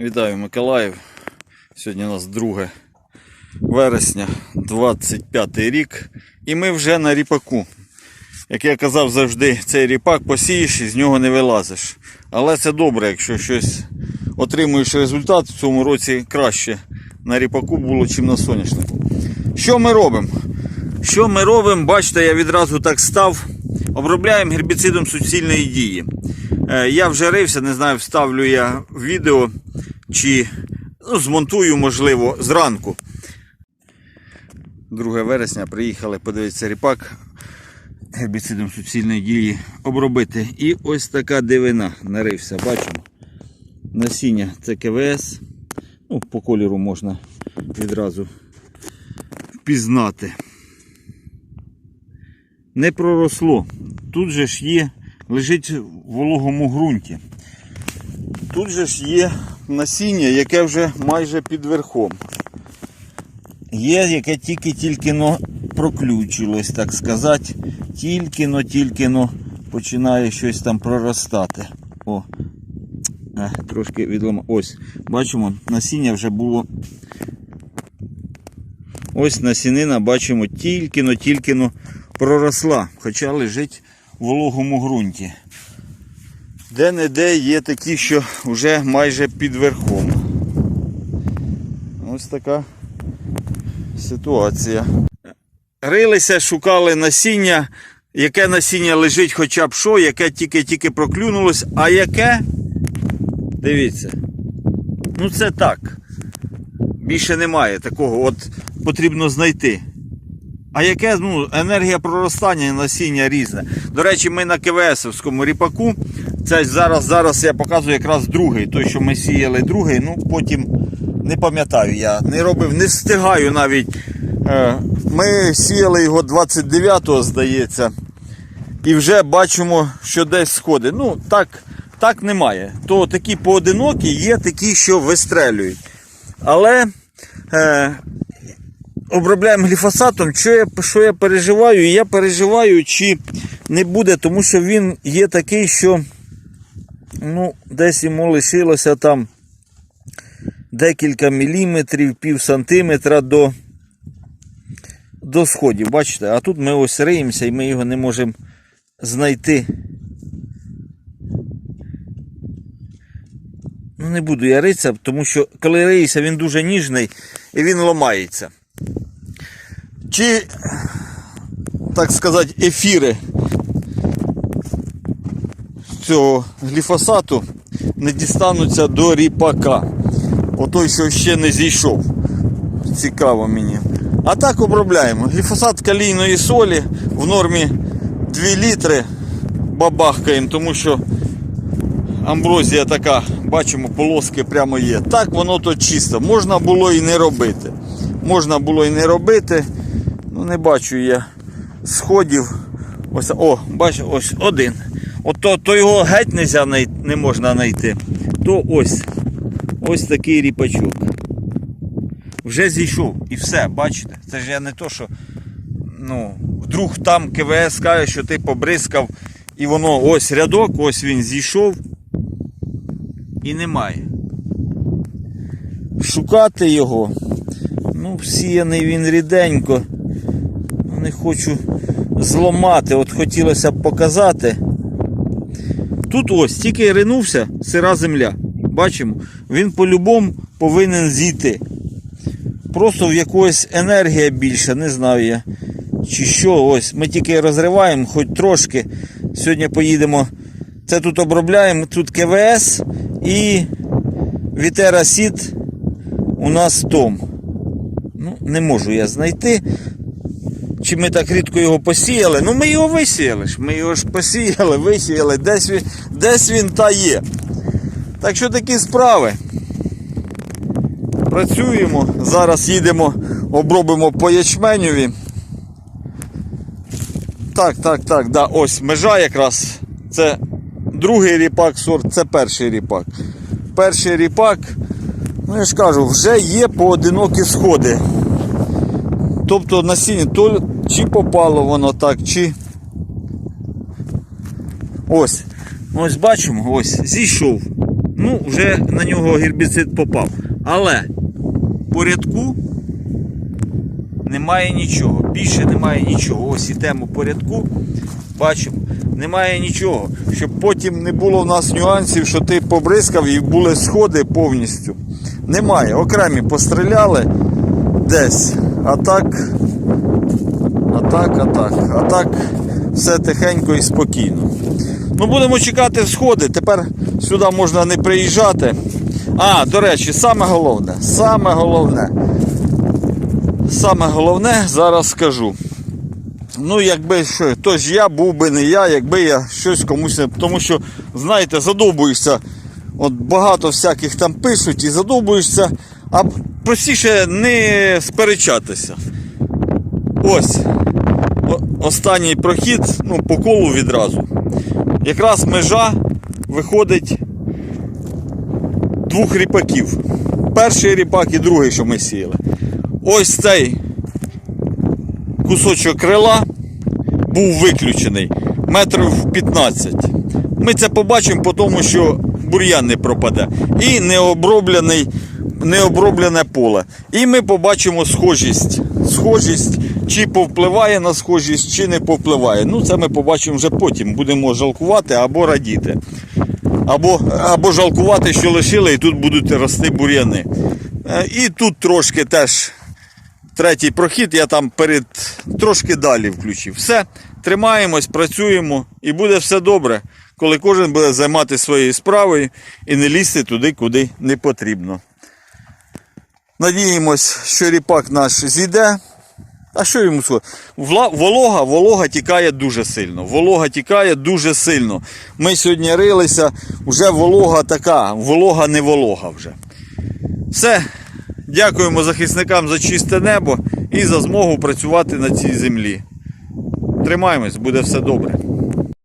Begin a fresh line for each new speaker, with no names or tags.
Вітаю Миколаїв. Сьогодні у нас 2 вересня 25 рік. І ми вже на ріпаку. Як я казав завжди, цей ріпак посієш і з нього не вилазиш. Але це добре, якщо щось отримуєш результат в цьому році краще на ріпаку було, чим на соняшнику. Що ми робимо? Що ми робимо? Бачите, я відразу так став. Обробляємо гербіцидом суцільної дії. Е, Я вже рився, не знаю, вставлю я відео чи ну, змонтую, можливо, зранку. 2 вересня приїхали подивитися ріпак гербіцидом суцільної дії обробити. І ось така дивина нарився, бачимо. Насіння це КВС. Ну, по кольору можна відразу впізнати. Не проросло. Тут же ж є, лежить в вологому ґрунті. Тут же ж є насіння, яке вже майже під верхом. Є, яке тільки-тільки но проключилось, так сказати. Тільки-но, тільки-но починає щось там проростати. О, е, трошки відлома. Ось, бачимо, насіння вже було. Ось насінина, бачимо, тільки-но, тільки-но проросла, хоча лежить в вологому ґрунті. Де-не-де є такі, що вже майже під верхом. Ось така ситуація. Рилися, шукали насіння, яке насіння лежить хоча б що, яке тільки-тільки проклюнулось, а яке, дивіться, ну це так. Більше немає такого, от потрібно знайти. А яке ну, енергія проростання насіння різне. До речі, ми на КВСовському ріпаку. Це зараз зараз я показую якраз другий, той, що ми сіяли другий, ну потім не пам'ятаю я. Не робив, не встигаю навіть. Е, Ми сіяли його 29-го, здається. І вже бачимо, що десь сходить. Ну, так, так немає. То такі поодинокі, є такі, що вистрелюють. Але е, обробляємо гліфосатом, що я, що я переживаю? Я переживаю, чи не буде, тому що він є такий, що ну, десь йому лишилося там декілька міліметрів, пів сантиметра до, до сходів. Бачите, а тут ми ось риємося і ми його не можемо знайти. Ну, не буду я ритися, тому що коли риєшся, він дуже ніжний і він ламається. Чи, так сказати, ефіри цього гліфосату не дістануться до ріпака. Отой, що ще не зійшов. Цікаво мені. А так обробляємо. Гліфосат калійної солі в нормі 2 літри бабахкаємо, тому що амброзія така, бачимо, полоски прямо є. Так воно то чисто. Можна було і не робити. Можна було і не робити. Ну не бачу я сходів. Ось, о, бачу, ось один. От то, то його геть нельзя най- не можна знайти. То ось. Ось такий ріпачок. Вже зійшов і все, бачите? Це ж я не то, що ну, вдруг там КВС каже, що ти побризкав, і воно ось рядок, ось він зійшов і немає. Шукати його. Ну, всіяний він ріденько. Ну, не хочу зламати. От хотілося б показати. Тут ось тільки ринувся сира земля. Бачимо, він по-любому повинен зійти. Просто в якоїсь енергія більша, не знаю я. Чи що, ось. Ми тільки розриваємо, хоч трошки. Сьогодні поїдемо. Це тут обробляємо, тут КВС і Вітера Сіт у нас Том. Ну, не можу я знайти. Чи ми так рідко його посіяли? Ну ми його висіяли ж. Ми його ж посіяли, висіяли, десь він, десь він та є. Так що такі справи. Працюємо. Зараз їдемо, обробимо по ячменюві. Так, так, так, да, ось межа якраз. Це другий ріпак сорт, це перший ріпак. Перший ріпак, ну я ж кажу, вже є поодинокі сходи. Тобто насіння, то чи попало воно так, чи. Ось. Ось бачимо, ось, зійшов. Ну, вже на нього гербіцид попав. Але по рядку немає нічого. Більше немає нічого. Ось ідемо по рядку. Бачимо, немає нічого. Щоб потім не було в нас нюансів, що ти побризкав і були сходи повністю. Немає. Окремі постріляли десь. А так. А так, а так. А так все тихенько і спокійно. Ну, будемо чекати сходи. Тепер сюди можна не приїжджати. А, до речі, саме головне, саме головне. Саме головне зараз скажу. Ну, якби що, то ж я був би не я, якби я щось комусь не. Тому що, знаєте, задовбуєшся. От багато всяких там пишуть і задовбуєшся, а простіше не сперечатися. Ось. Останній прохід, ну, по колу відразу. Якраз межа виходить двох ріпаків. Перший ріпак і другий, що ми сіяли. Ось цей кусочок крила був виключений метрів 15. Ми це побачимо по тому, що бур'ян не пропаде. І необроблений, необроблене поле. І ми побачимо схожість. Схожість, чи повпливає на схожість, чи не повпливає. Ну, це ми побачимо вже потім. Будемо жалкувати або радіти. Або, або жалкувати, що лишили, і тут будуть рости бур'яни. Е, І тут трошки теж третій прохід, я там перед трошки далі включив. Все, тримаємось, працюємо і буде все добре, коли кожен буде займатися своєю справою і не лізти туди, куди не потрібно. Надіємось, що ріпак наш зійде. А що йому сказати? Волога, волога тікає дуже сильно. Волога тікає дуже сильно. Ми сьогодні рилися, вже волога така, волога не волога вже. Все. Дякуємо захисникам за чисте небо і за змогу працювати на цій землі. Тримаємось, буде все добре.